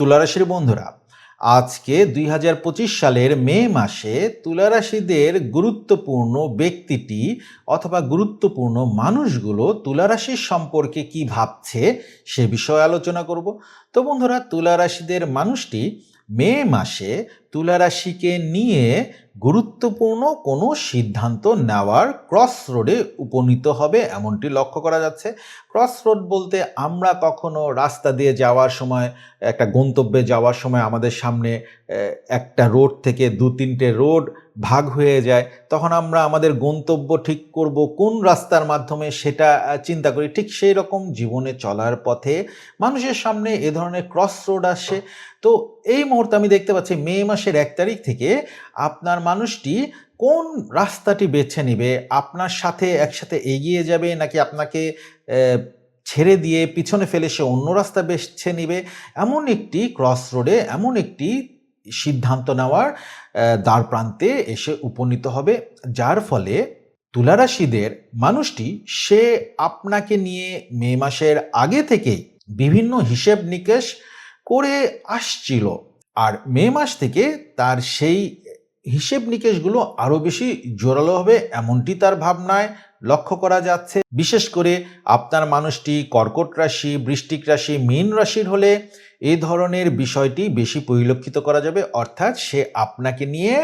তুলারাশির বন্ধুরা, আজকে দুই হাজার পঁচিশ সালের মে মাসে তুলারাশিদের গুরুত্বপূর্ণ ব্যক্তিটি অথবা গুরুত্বপূর্ণ মানুষগুলো তুলারাশির সম্পর্কে কি ভাবছে সে বিষয়ে আলোচনা করব। তো বন্ধুরা, তুলারাশিদের মানুষটি মে মাসে তুলারাশিকে নিয়ে গুরুত্বপূর্ণ কোনো সিদ্ধান্ত নেওয়ার ক্রস রোডে উপনীত হবে এমনটি লক্ষ্য করা যাচ্ছে। ক্রস রোড বলতে আমরা কখনো রাস্তা দিয়ে যাওয়ার সময়, একটা গন্তব্যে যাওয়ার সময় আমাদের সামনে একটা রোড থেকে দু তিনটে রোড ভাগ হয়ে যায়। তখন আমরা আমাদের গন্তব্য ঠিক করব, কোন রাস্তার মাধ্যমে সেটা চিন্তা করি। ঠিক সেই রকম জীবনে চলার পথে মানুষের সামনে এ ধরনের ক্রস রোড আসে। তো এই মুহূর্তে আমি দেখতে পাচ্ছি মে মাসের এক তারিখ থেকে আপনার মানুষটি কোন রাস্তাটি বেছে নেবে? আপনার সাথে একসাথে এগিয়ে যাবে নাকি আপনাকে ছেড়ে দিয়ে পিছনে ফেলে সে অন্য রাস্তা বেছে নেবে? এমন একটি ক্রস রোডে এমন একটি সিদ্ধান্ত নেওয়ার দ্বার প্রান্তে এসে উপনীত হবে। যার ফলে তুলারাশিদের মানুষটি সে আপনাকে নিয়ে মে মাসের আগে থেকেই বিভিন্ন হিসেব নিকেশ করে আসছিল। আর মে মাস থেকে তার সেই হিসেব নিকেশগুলো আরও বেশি জোরালো হবে এমনটি তার ভাবনায় লক্ষ্য করা যাচ্ছে। বিশেষ করে আপনার মানুষটি কর্কট রাশি বৃষ্টিক রাশি, মীন রাশির হলে এই ধরনের বিষয়টি বেশি পরিলক্ষিত করা যাবে। অর্থাৎ সে আপনাকে নিয়ে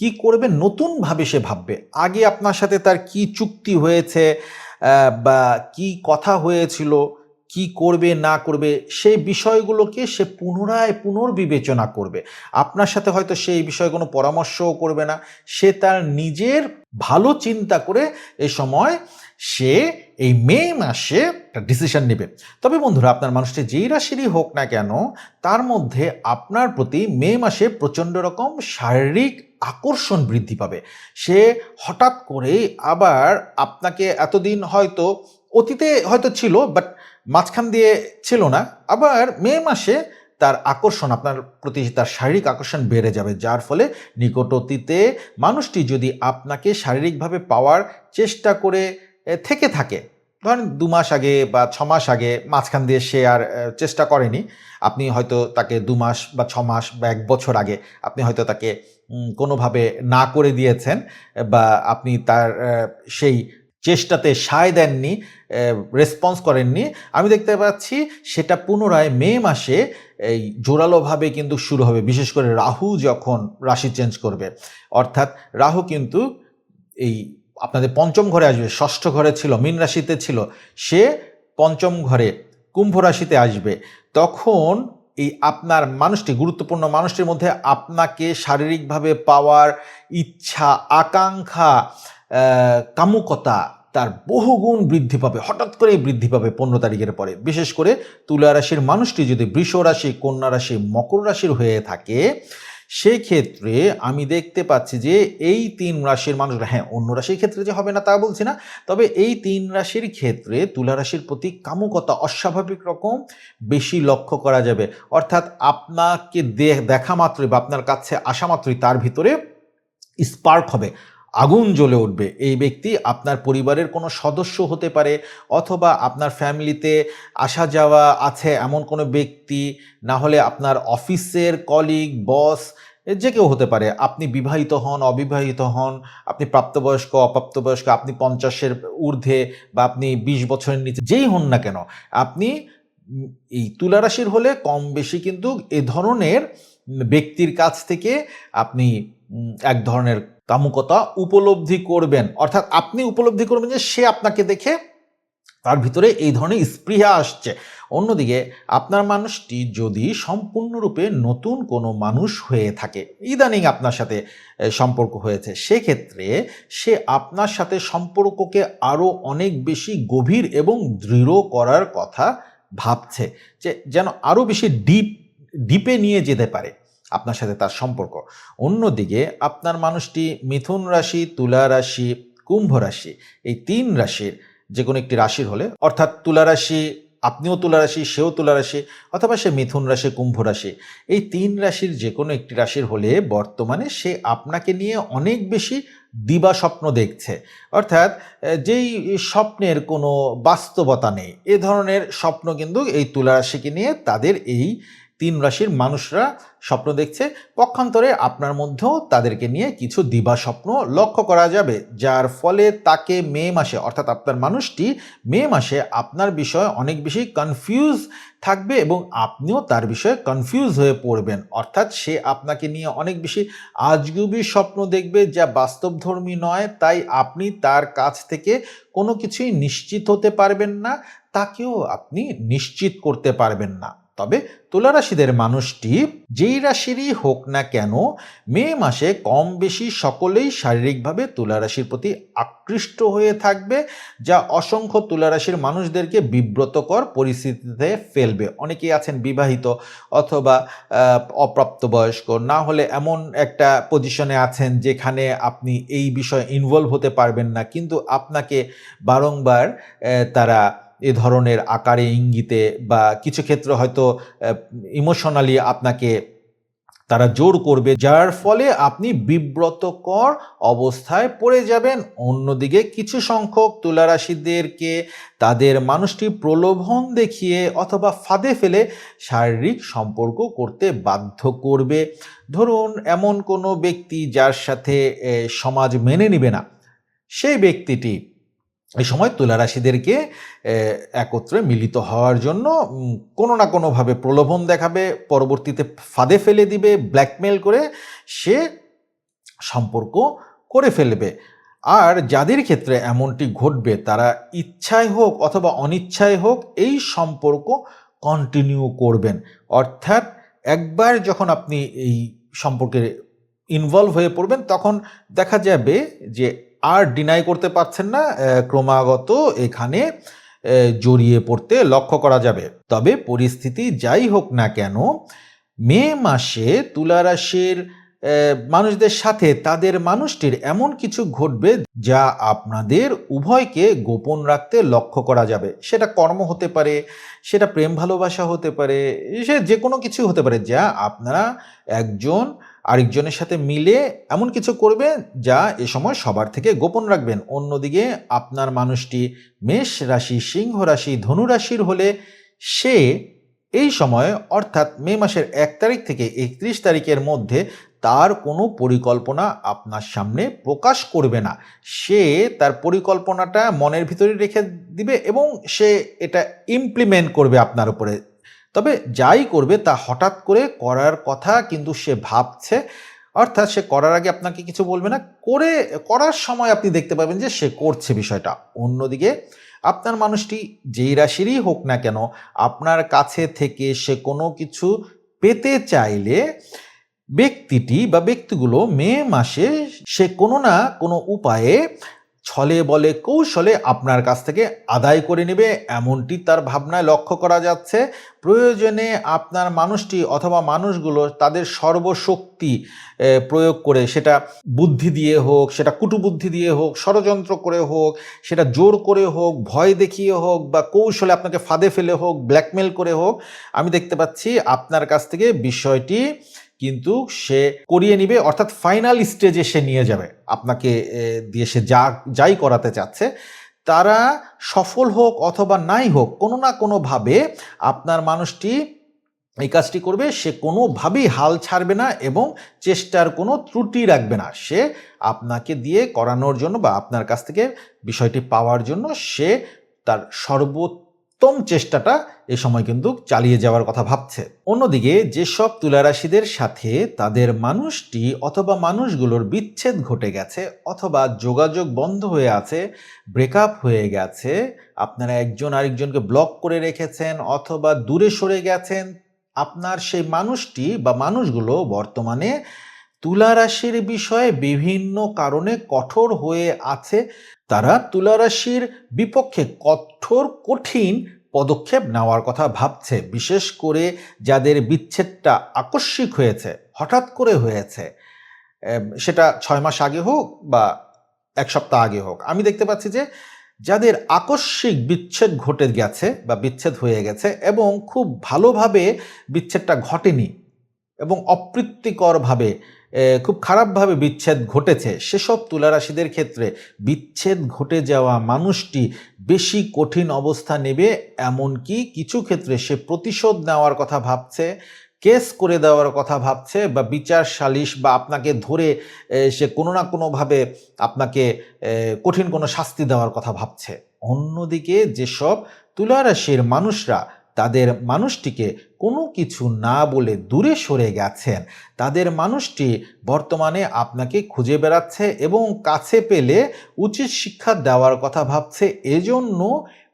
কি করবে, নতুনভাবে সে ভাববে। আগে আপনার সাথে তার কি চুক্তি হয়েছে বা কি কথা হয়েছিল কি করবে, না করবে, সেই বিষয়গুলোকে সে পুনরায় পুনর্বিবেচনা করবে। আপনার সাথে হয়তো সেই বিষয়ে কোনো পরামর্শও করবে না। সে তার নিজের ভালো চিন্তা করে এ সময় সে এই মে মাসে একটা ডিসিশন নেবে। তবে বন্ধুরা, আপনার মানুষটি যেই রাশিরই হোক না কেন, তার মধ্যে আপনার প্রতি মে মাসে প্রচণ্ড রকম শারীরিক আকর্ষণ বৃদ্ধি পাবে। সে হঠাৎ করে আবার আপনাকে এতদিন হয়তো অতীতে হয়তো ছিল বাট মাঝখান দিয়ে ছিল না। আবার মে মাসে তার আকর্ষণ, আপনার প্রতি তার শারীরিক আকর্ষণ বেড়ে যাবে। যার ফলে নিকট অতীতে মানুষটি যদি আপনাকে শারীরিকভাবে পাওয়ার চেষ্টা করে থেকে থাকে, ধরেন দু মাস আগে বা ছ মাস আগে মাঝখান দিয়ে সে আর চেষ্টা করেনি, আপনি হয়তো তাকে দু মাস বা ছ মাস বা এক বছর আগে আপনি হয়তো তাকে কোনোভাবে না করে দিয়েছেন বা আপনি তার সেই চেষ্টাতে সায় দেননি রেসপন্স করেননি। আমি দেখতে পাচ্ছি সেটা পুনরায় মে মাসে এই জোরালোভাবে কিন্তু শুরু হবে, বিশেষ করে রাহু যখন রাশি চেঞ্জ করবে। অর্থাৎ রাহু কিন্তু এই আপনাদের পঞ্চম ঘরে আসবে, ষষ্ঠ ঘরে ছিল, মীন রাশিতে ছিল, সে পঞ্চম ঘরে কুম্ভ রাশিতে আসবে। তখন এই আপনার মানুষটি, গুরুত্বপূর্ণ মানুষটির মধ্যে আপনাকে শারীরিকভাবে পাওয়ার ইচ্ছা, আকাঙ্ক্ষা কামুকতা তার বহুগুণ বৃদ্ধি পাবে, হঠাৎ করেই বৃদ্ধি পাবে পনেরো তারিখের পরে। বিশেষ করে তুলা রাশির মানুষটি যদি বৃষ রাশি, কন্যা রাশি, মকর রাশির হয়ে থাকে, সেক্ষেত্রে আমি দেখতে পাচ্ছি যে এই তিন রাশির মানুষরা হ্যাঁ অন্য রাশির ক্ষেত্রে যে হবে না তা বলছি না, তবে এই তিন রাশির ক্ষেত্রে তুলা রাশির প্রতি কামুকতা অস্বাভাবিক রকম বেশি লক্ষ্য করা যাবে। অর্থাৎ আপনাকে দেখা মাত্রই বা আপনার কাছে আসা মাত্রই তার ভিতরে স্পার্ক হবে। আগুন জ্বলে উঠবে। এই ব্যক্তি আপনার পরিবারের কোনো সদস্য হতে পারে অথবা আপনার ফ্যামিলিতে আসা যাওয়া আছে এমন কোনো ব্যক্তি, না হলে আপনার অফিসের কলিগ বস যে কেউ হতে পারে। আপনি বিবাহিত হন, অবিবাহিত হন, আপনি প্রাপ্তবয়স্ক, অপ্রাপ্তবয়স্ক, আপনি পঞ্চাশের ঊর্ধ্বে বা আপনি বিশ বছরের নিচে, যেই হন না কেন, আপনি এই তুলারাশির হলে কম বেশি কিন্তু এ ধরনের ব্যক্তির কাছ থেকে আপনি এক ধরনের কামুকতা উপলব্ধি করবেন। অর্থাৎ আপনি উপলব্ধি করবেন যে সে আপনাকে দেখে তার ভিতরে এই ধরনের স্পৃহা আসছে। অন্যদিকে আপনার মানুষটি যদি সম্পূর্ণরূপে নতুন কোনো মানুষ হয়ে থাকে, ইদানিং আপনার সাথে সম্পর্ক হয়েছে, সেক্ষেত্রে সে আপনার সাথে সম্পর্ককে আরও অনেক বেশি গভীর এবং দৃঢ় করার কথা ভাবছে, যে যেন আরও বেশি ডিপ, ডিপে নিয়ে যেতে পারে। আপনার সাথে তার সম্পর্ক। অন্যদিকে আপনার মানুষটি মিথুন রাশি, তুলা রাশি, কুম্ভ রাশি, এই তিন রাশির যে কোনো একটি রাশির হলে, অর্থাৎ তুলা রাশি, আপনিও তুলা রাশি, সেও তুলা রাশি, অথবা সে মিথুন রাশি, কুম্ভ রাশি, এই তিন রাশির যে কোনো একটি রাশির হলে বর্তমানে সে আপনাকে নিয়ে অনেক বেশি দিবা স্বপ্ন দেখছে। অর্থাৎ যেই স্বপ্নের কোনো বাস্তবতা নেই, এ ধরনের স্বপ্ন কিন্তু এই তুলা রাশিকে নিয়ে তাদের এই তিন রাশির মানুষরা স্বপ্ন দেখছে। পক্ষান্তরে আপনার মধ্যেও তাদেরকে নিয়ে কিছু দিবা স্বপ্ন লক্ষ্য করা যাবে, যার ফলে তাকে মে মাসে, অর্থাৎ আপনার মানুষটি মে মাসে আপনার বিষয়ে অনেক বেশি কনফিউজ থাকবে এবং আপনিও তার বিষয়ে কনফিউজ হয়ে পড়বেন। অর্থাৎ সে আপনাকে নিয়ে অনেক বেশি আজগুবি স্বপ্ন দেখবে যা বাস্তবধর্মী নয়, তাই আপনি তার কাছ থেকে কোনো কিছুই নিশ্চিত হতে পারবেন না, তাকেও আপনি নিশ্চিত করতে পারবেন না। তবে তুলা রাশিদের মানুষটি যেই রাশিরই হোক না কেন, মে মাসে কম বেশি সকলেই শারীরিকভাবে তুলা রাশির প্রতি আকৃষ্ট হয়ে থাকবে, যা অসংখ্য তুলা রাশির মানুষদেরকে বিব্রতকর পরিস্থিতিতে ফেলবে। অনেকেই আছেন বিবাহিত অথবা অপ্রাপ্তবয়স্ক, না হলে এমন একটা পজিশনে আছেন যেখানে আপনি এই বিষয়ে ইনভলভ হতে পারবেন না। কিন্তু আপনাকে বারংবার তারা এ ধরনের আকারে ইঙ্গিতে বা কিছু ক্ষেত্রে হয়তো ইমোশনালি আপনাকে তারা জোর করবে, যার ফলে আপনি বিব্রতকর অবস্থায় পড়ে যাবেন। অন্যদিকে কিছু সংখ্যক তুলারাশিদেরকে তাদের মানুষটি প্রলোভন দেখিয়ে অথবা ফাঁদে ফেলে শারীরিক সম্পর্ক করতে বাধ্য করবে। ধরুন, এমন কোনো ব্যক্তি যার সাথে সমাজ মেনে নিবে না। সেই ব্যক্তিটি এই সময় তুলারাশিদেরকে একত্রে মিলিত হওয়ার জন্য কোনো না কোনোভাবে প্রলোভন দেখাবে, পরবর্তীতে ফাঁদে ফেলে দিবে ব্ল্যাকমেল করে সে সম্পর্ক করে ফেলবে। আর যাদের ক্ষেত্রে এমনটি ঘটবে, তারা ইচ্ছায় হোক অথবা অনিচ্ছায় হোক, এই সম্পর্ক কন্টিনিউ করবেন। অর্থাৎ একবার যখন আপনি এই সম্পর্কে ইনভলভ হয়ে পড়বেন, তখন দেখা যাবে যে আর ডিনাই করতে পারছেন না ক্রমাগত এখানে জড়িয়ে পড়তে লক্ষ্য করা যাবে। তবে পরিস্থিতি যাই হোক না কেন মে মাসে তুলা রাশির আহ, মানুষদের সাথে তাদের মানুষটির এমন কিছু ঘটবে যা আপনাদের উভয়কে গোপন রাখতে লক্ষ্য করা যাবে। সেটা কর্ম হতে পারে সেটা প্রেম ভালোবাসা হতে পারে সে যে কোনো কিছু হতে পারে যা আপনারা একজন আরেকজনের সাথে মিলে এমন কিছু করবে যা এ সময় সবার থেকে গোপন রাখবেন। অন্যদিকে আপনার মানুষটি মেষ রাশি, সিংহ রাশি, ধনু রাশির হলে সে এই সময়, অর্থাৎ মে মাসের এক তারিখ থেকে একত্রিশ তারিখের মধ্যে তার কোনো পরিকল্পনা আপনার সামনে প্রকাশ করবে না। সে তার পরিকল্পনাটা মনের ভিতরে রেখে দিবে এবং সে এটা ইমপ্লিমেন্ট করবে আপনার উপরে। তবে যাই করবে তা হঠাৎ করে করার কথা কিন্তু সে ভাবছে। অর্থাৎ সে করার আগে আপনাকে কিছু বলবে না, করে, করার সময় আপনি দেখতে পাবেন যে সে করছে বিষয়টা। অন্যদিকে আপনার মানুষটি যেই রাশিরই হোক না কেন, আপনার কাছে থেকে সে কোনো কিছু পেতে চাইলে ব্যক্তিটি বা ব্যক্তিগুলো মে মাসে সে কোনো না কোনো উপায়ে ছলে বলে কৌশলে আপনার কাছ থেকে আদায় করে নেবে, এমনটি তার ভাবনায় লক্ষ্য করা যাচ্ছে। প্রয়োজনে আপনার মানুষটি অথবা মানুষগুলো তাদের সর্বশক্তি প্রয়োগ করে সেটা বুদ্ধি দিয়ে হোক, সেটা কুটুবুদ্ধি দিয়ে হোক, ষড়যন্ত্র করে হোক, সেটা জোর করে হোক, ভয় দেখিয়ে হোক বা কৌশলে আপনাকে ফাঁদে ফেলে হোক, ব্ল্যাকমেল করে হোক, আমি দেখতে পাচ্ছি আপনার কাছ থেকে বিষয়টি কিন্তু সে করিয়ে নিবে, অর্থাৎ ফাইনাল স্টেজে সে নিয়ে যাবে। আপনাকে দিয়ে সে যা, যাই করাতে চাচ্ছে, তারা সফল হোক অথবা নাই হোক, কোনো না কোনোভাবে আপনার মানুষটি এই কাজটি করবে, সে কোনোভাবেই হাল ছাড়বে না এবং চেষ্টার কোনো ত্রুটি রাখবে না। সে আপনাকে দিয়ে করানোর জন্য বা আপনার কাছ থেকে বিষয়টি পাওয়ার জন্য সে তার সর্বোত্তম চেষ্টাটা এ সময় কিন্তু চালিয়ে যাওয়ার কথা ভাবছে। অন্যদিকে যেসব তুলারাশিদের সাথে তাদের মানুষটি অথবা মানুষগুলোর বিচ্ছেদ ঘটে গেছে অথবা যোগাযোগ বন্ধ হয়ে আছে ব্রেকআপ হয়ে গেছে, আপনারা একজন আরেকজনকে ব্লক করে রেখেছেন অথবা দূরে সরে গেছেন, আপনার সেই মানুষটি বা মানুষগুলো বর্তমানে তুলা রাশির বিষয়ে বিভিন্ন কারণে কঠোর হয়ে আছে। তারা তুলা রাশির বিপক্ষে কঠোর, কঠিন পদক্ষেপ নেওয়ার কথা ভাবছে, বিশেষ করে যাদের বিচ্ছেদটা আকস্মিক হয়েছে, হঠাৎ করে হয়েছে। সেটা ছয় মাস আগে হোক বা এক সপ্তাহ আগে হোক। আমি দেখতে পাচ্ছি যে যাদের আকস্মিক বিচ্ছেদ ঘটে গেছে বা বিচ্ছেদ হয়ে গেছে এবং খুব ভালোভাবে বিচ্ছেদটা ঘটেনি এবং অপ্রীতিকরভাবে খুব খারাপভাবে বিচ্ছেদ ঘটেছে। সেসব তুলারাশিদের ক্ষেত্রে বিচ্ছেদ ঘটে যাওয়া মানুষটি বেশি কঠিন অবস্থা নেবে, এমনকি কিছু ক্ষেত্রে সে প্রতিশোধ নেওয়ার কথা ভাবছে, কেস করে দেওয়ার কথা ভাবছে বা বিচার সালিশ বা আপনাকে ধরে সে কোনো না কোনোভাবে আপনাকে কঠিন কোনো শাস্তি দেওয়ার কথা ভাবছে। অন্যদিকে যেসব তুলারাশির মানুষরা, তাদের মানুষটিকে কোনো কিছু না বলে দূরে সরে গেছেন। তাদের মানুষটি বর্তমানে আপনাকে খুঁজে বেড়াচ্ছে এবং কাছে পেলে উচিত শিক্ষা দেওয়ার কথা ভাবছে। এজন্য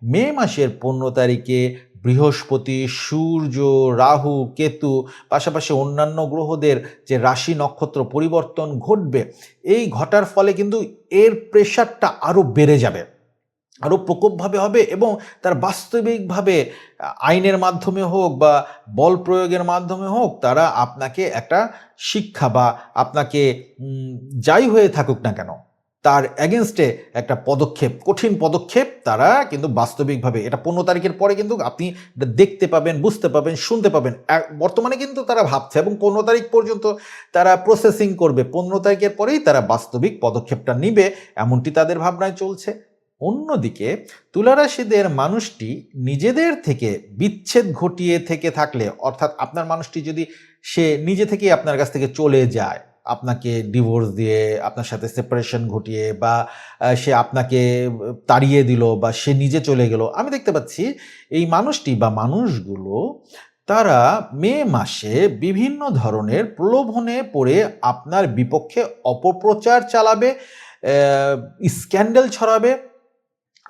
মে মাসের পনেরো তারিখে বৃহস্পতি, সূর্য, রাহু, কেতু, পাশাপাশি অন্যান্য গ্রহদের যে রাশি নক্ষত্র পরিবর্তন ঘটবে, এই ঘটার ফলে কিন্তু এর প্রেশারটা আরও বেড়ে যাবে। আরও প্রকোপভাবে হবে এবং তার বাস্তবিকভাবে আইনের মাধ্যমে হোক বা বল প্রয়োগের মাধ্যমে হোক তারা আপনাকে একটা শিক্ষা বা আপনাকে যাই হয়ে থাকুক না কেন, তার এগেনস্টে একটা পদক্ষেপ, কঠিন পদক্ষেপ তারা কিন্তু বাস্তবিকভাবে, এটা পনেরো তারিখের পরে কিন্তু আপনি দেখতে পাবেন, বুঝতে পাবেন, শুনতে পাবেন। বর্তমানে কিন্তু তারা ভাবছে এবং পনেরো তারিখ পর্যন্ত তারা প্রসেসিং করবে, পনেরো তারিখের পরেই তারা বাস্তবিক পদক্ষেপটা নিবে, এমনটি তাদের ভাবনায় চলছে। অন্যদিকে তুলারাশিদের মানুষটি নিজেদের থেকে বিচ্ছেদ ঘটিয়ে থেকে থাকলে, অর্থাৎ আপনার মানুষটি যদি সে নিজে থেকেই আপনার কাছ থেকে চলে যায়, আপনাকে ডিভোর্স দিয়ে, আপনার সাথে সেপারেশন ঘটিয়ে বা সে আপনাকে তাড়িয়ে দিল বা সে নিজে চলে গেল, আমি দেখতে পাচ্ছি এই মানুষটি বা মানুষগুলো তারা মে মাসে বিভিন্ন ধরনের প্রলোভনে পড়ে আপনার বিপক্ষে অপপ্রচার চালাবে স্ক্যান্ডেল ছড়াবে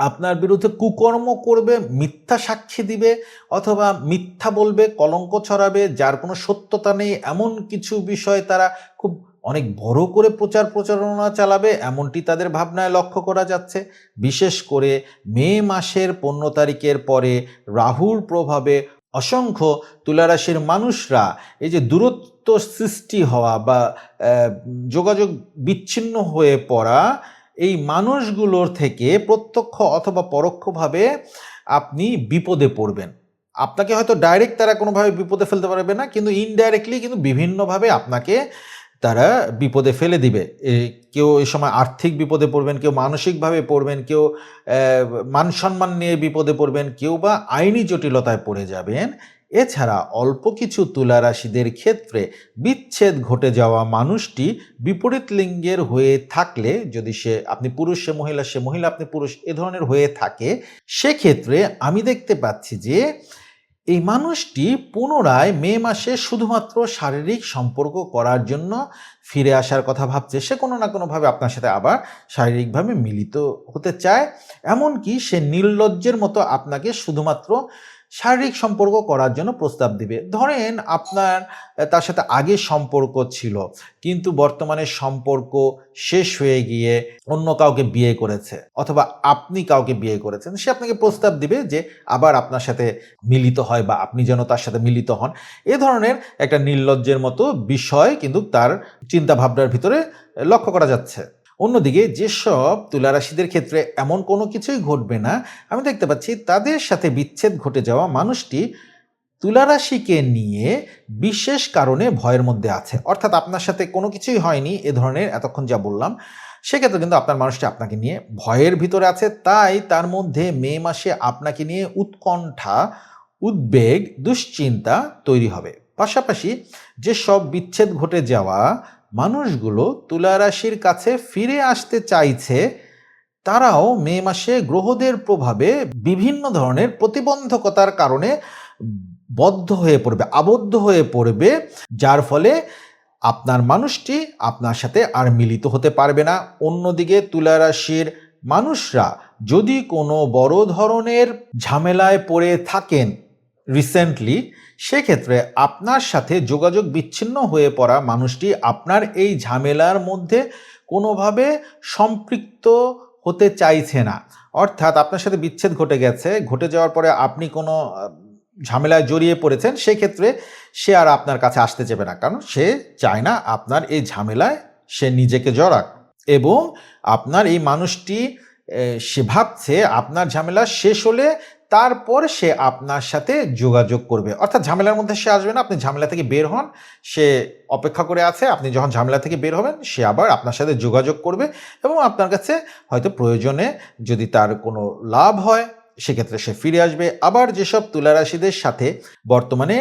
আপনার বিরুদ্ধে কুকর্ম করবে, মিথ্যা সাক্ষী দিবে অথবা মিথ্যা বলবে, কলঙ্ক ছড়াবে, যার কোনো সত্যতা নেই, এমন কিছু বিষয় তারা খুব অনেক বড় করে প্রচার প্রচারণা চালাবে, এমনটি তাদের ভাবনায় লক্ষ্য করা যাচ্ছে। বিশেষ করে মে মাসের পনেরো তারিখের পরে রাহুর প্রভাবে অসংখ্য তুলারাশির মানুষরা এই যে দূরত্ব সৃষ্টি হওয়া বা যোগাযোগ বিচ্ছিন্ন হয়ে পড়া এই মানুষগুলোর থেকে প্রত্যক্ষ অথবা পরোক্ষভাবে আপনি বিপদে পড়বেন। আপনাকে হয়তো ডাইরেক্ট তারা কোনোভাবে বিপদে ফেলতে পারবে না, কিন্তু ইনডাইরেক্টলি কিন্তু বিভিন্নভাবে আপনাকে তারা বিপদে ফেলে দিবে। কেউ এই সময় আর্থিক বিপদে পড়বেন, কেউ মানসিকভাবে পড়বেন, কেউ মান সম্মান নিয়ে বিপদে পড়বেন, কেউ বা আইনি জটিলতায় পড়ে যাবেন। এছাড়া অল্প কিছু তুলা রাশিদের ক্ষেত্রে বিচ্ছেদ ঘটে যাওয়া মানুষটি বিপরীত লিঙ্গের হয়ে থাকলে যদি সে, আপনি পুরুষ, সে মহিলা সে মহিলা, আপনি পুরুষ, এ ধরনের হয়ে থাকে, সেক্ষেত্রে আমি দেখতে পাচ্ছি যে এই মানুষটি পুনরায় মে মাসে শুধুমাত্র শারীরিক সম্পর্ক করার জন্য ফিরে আসার কথা ভাবছে। সে কোনো না কোনোভাবে আপনার সাথে আবার শারীরিকভাবে মিলিত হতে চায়। এমনকি সে নির্লজ্জের মতো আপনাকে শুধুমাত্র শারীরিক সম্পর্ক করার জন্য প্রস্তাব দিবে। ধরেন আপনার তার সাথে আগে সম্পর্ক ছিল, কিন্তু বর্তমানে সম্পর্ক শেষ হয়ে গিয়ে অন্য কাউকে বিয়ে করেছে, অথবা আপনি কাউকে বিয়ে করেছেন, সে আপনাকে প্রস্তাব দিবে যে আবার আপনার সাথে মিলিত হয় বা আপনি যেন তার সাথে মিলিত হন। এ ধরনের একটা নির্লজ্জের মতো বিষয় কিন্তু তার চিন্তা ভাবনার ভিতরে লক্ষ্য করা যাচ্ছে। অন্যদিকে যেসব তুলারাশিদের ক্ষেত্রে এমন কোনো কিছুই ঘটবে না, আমি দেখতে পাচ্ছি তাদের সাথে বিচ্ছেদ ঘটে যাওয়া মানুষটি তুলারাশিকে নিয়ে বিশেষ কারণে ভয়ের মধ্যে আছে। অর্থাৎ আপনার সাথে কোনো কিছুই হয়নি এ ধরনের এতক্ষণ যা বললাম, সেক্ষেত্রে কিন্তু আপনার মানুষটি আপনাকে নিয়ে ভয়ের ভিতরে আছে। তাই তার মধ্যে মে মাসে আপনাকে নিয়ে উৎকণ্ঠা, উদ্বেগ, দুশ্চিন্তা তৈরি হবে। পাশাপাশি যে সব বিচ্ছেদ ঘটে যাওয়া মানুষগুলো তুলা রাশির কাছে ফিরে আসতে চাইছে, তারাও মে মাসে গ্রহদের প্রভাবে বিভিন্ন ধরনের প্রতিবন্ধকতার কারণে বদ্ধ হয়ে পড়বে, আবদ্ধ হয়ে পড়বে, যার ফলে আপনার মানুষটি আপনার সাথে আর মিলিত হতে পারবে না। অন্যদিকে তুলা রাশির মানুষরা যদি কোনো বড় ধরনের ঝামেলায় পড়ে থাকেন রিসেন্টলি সেক্ষেত্রে আপনার সাথে যোগাযোগ বিচ্ছিন্ন হয়ে পড়া মানুষটি আপনার এই ঝামেলার মধ্যে কোনোভাবে সম্পৃক্ত হতে চাইছে না। অর্থাৎ আপনার সাথে বিচ্ছেদ ঘটে গেছে, ঘটে যাওয়ার পরে আপনি কোনো ঝামেলায় জড়িয়ে পড়েছেন, সেক্ষেত্রে সে আর আপনার কাছে আসতে চাইবে না। কারণ সে চায় না আপনার এই ঝামেলায় সে নিজেকে জড়াক এবং আপনার এই মানুষটি সে ভাবছে আপনার ঝামেলা শেষ হলে তারপর সে আপনার সাথে যোগাযোগ করবে। অর্থাৎ ঝামেলার মধ্যে সে আসবে না, আপনি ঝামেলা থেকে বের হন, সে অপেক্ষা করে আছে, আপনি যখন ঝামেলা থেকে বের হবেন, সে আবার আপনার সাথে যোগাযোগ করবে এবং আপনার কাছে হয়তো প্রয়োজনে যদি তার কোনো লাভ হয়, সেক্ষেত্রে সে ফিরে আসবে। আবার যেসব তুলারাশিদের সাথে বর্তমানে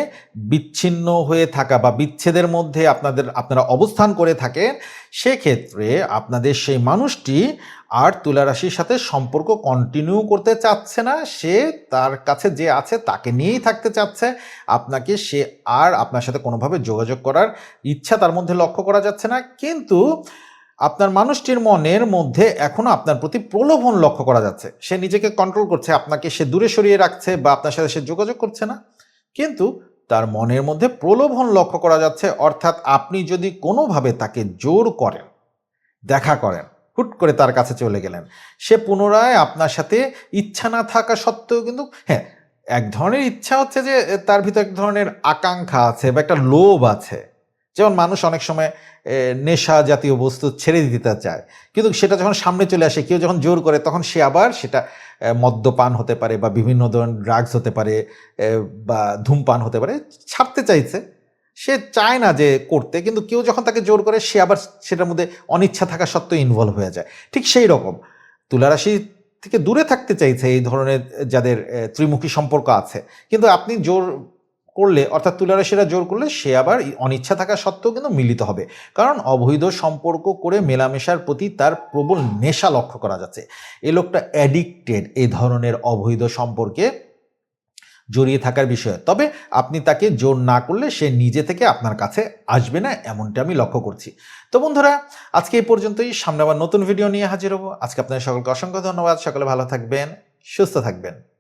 বিচ্ছিন্ন হয়ে থাকা বা বিচ্ছেদের মধ্যে আপনাদের, আপনারা অবস্থান করে থাকেন, সেক্ষেত্রে আপনাদের সেই মানুষটি আর তুলারাশির সাথে সম্পর্ক কন্টিনিউ করতে চাচ্ছে না, সে তার কাছে যে আছে তাকে নিয়েই থাকতে চাচ্ছে। আপনাকে সে আর আপনার সাথে কোনোভাবে যোগাযোগ করার ইচ্ছা তার মধ্যে লক্ষ্য করা যাচ্ছে না। কিন্তু আপনার মানুষটির মনের মধ্যে এখনও আপনার প্রতি প্রলোভন লক্ষ্য করা যাচ্ছে। সে নিজেকে কন্ট্রোল করছে, আপনাকে সে দূরে সরিয়ে রাখছে বা আপনার সাথে সে যোগাযোগ করছে না। কিন্তু তার মনের মধ্যে প্রলোভন লক্ষ্য করা যাচ্ছে, অর্থাৎ আপনি যদি কোনোভাবে তাকে জোর করেন, দেখা করেন হুট করে তার কাছে চলে গেলেন। সে পুনরায় আপনার সাথে ইচ্ছা না থাকা সত্ত্বেও কিন্তু হ্যাঁ এক ধরনের ইচ্ছা হচ্ছে যে তার ভিতর এক ধরনের আকাঙ্ক্ষা আছে বা একটা লোভ আছে। যেমন মানুষ অনেক সময় নেশা জাতীয় বস্তু ছেড়ে দিতে চায়। কিন্তু সেটা যখন সামনে চলে আসে, কেউ যখন জোর করে, তখন সে আবার সেটা মদ্যপান হতে পারে বা বিভিন্ন ধরনের ড্রাগস হতে পারে বা ধূমপান হতে পারে, ছাড়তে চাইছে। সে চায় না যে করতে, কিন্তু কেউ যখন তাকে জোর করে, সে আবার সেটার মধ্যে অনিচ্ছা থাকা সত্ত্বেও ইনভলভ হয়ে যায়। ঠিক সেই রকম। তুলারাশি থেকে দূরে থাকতে চাইছে এই ধরনের যাদের ত্রিমুখী সম্পর্ক আছে। কিন্তু আপনি জোর করলে, অর্থাৎ তুলারাশিরা জোর করলে, সে আবার অনিচ্ছা থাকা সত্ত্বেও কিন্তু মিলিত হবে। কারণ অবৈধ সম্পর্ক করে মেলামেশার প্রতি তার প্রবল নেশা লক্ষ্য করা যাচ্ছে। এ লোকটা অ্যাডিক্টেড এই ধরনের অবৈধ সম্পর্কে জড়িয়ে থাকার বিষয়ে। তবে আপনি তাকে জোর না করলে সে নিজে থেকে আপনার কাছে আসবে না এমনটা আমি লক্ষ্য করছি। তো বন্ধুরা, আজকে এই পর্যন্তই। সামনে আবার নতুন ভিডিও নিয়ে হাজির হব। আজকে আপনাদের সকলকে অসংখ্য ধন্যবাদ। সকলে ভালো থাকবেন, সুস্থ থাকবেন।